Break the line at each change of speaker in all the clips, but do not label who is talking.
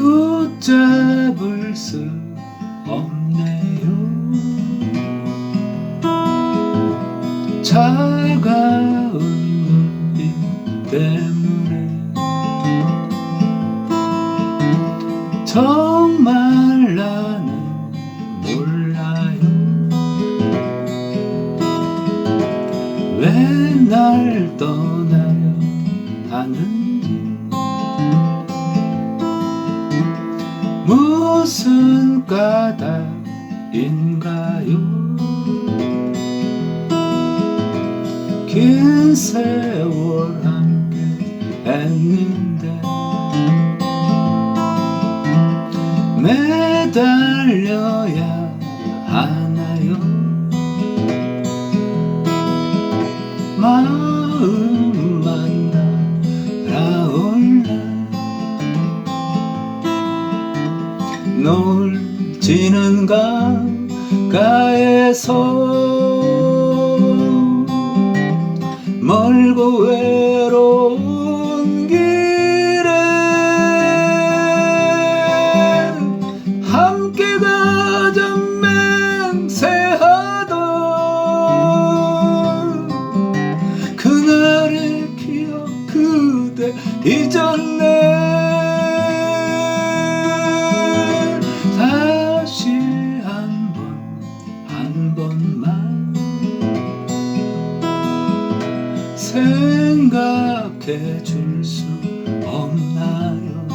붙잡을 수 없네요. 차가운 눈빛 때문에 정말 나는 몰라요. 왜 날 떠나려 하는 까닭인가요? 긴 세월 함께 했는데 매달려야 하나 강가에서 멀고 외로 생각해 줄 수 없나요?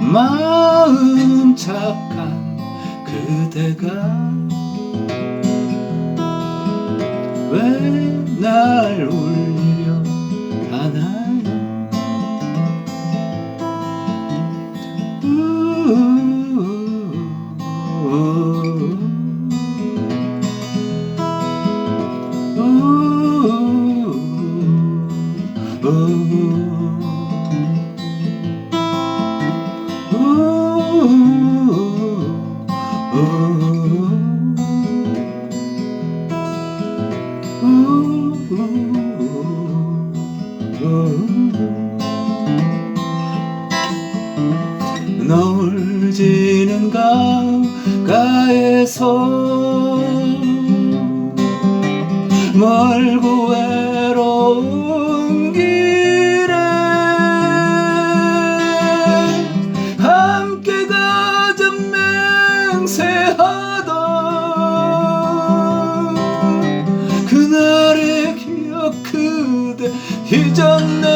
마음 착한 그대가 왜 날 울리려 하나요? 노 을 지는 강가에서 멀 잊었네.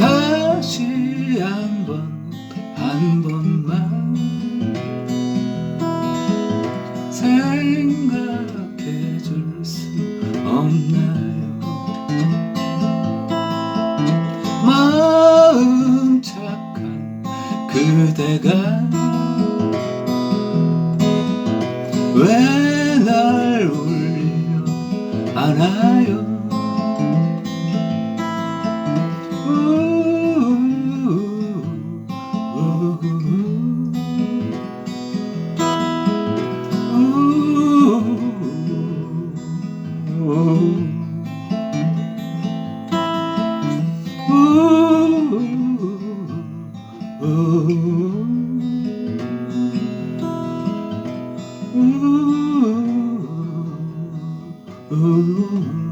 다시 한번 한 번만 생각해 줄 수 없나요? 마음 착한 그대가 왜 하나 Ooh.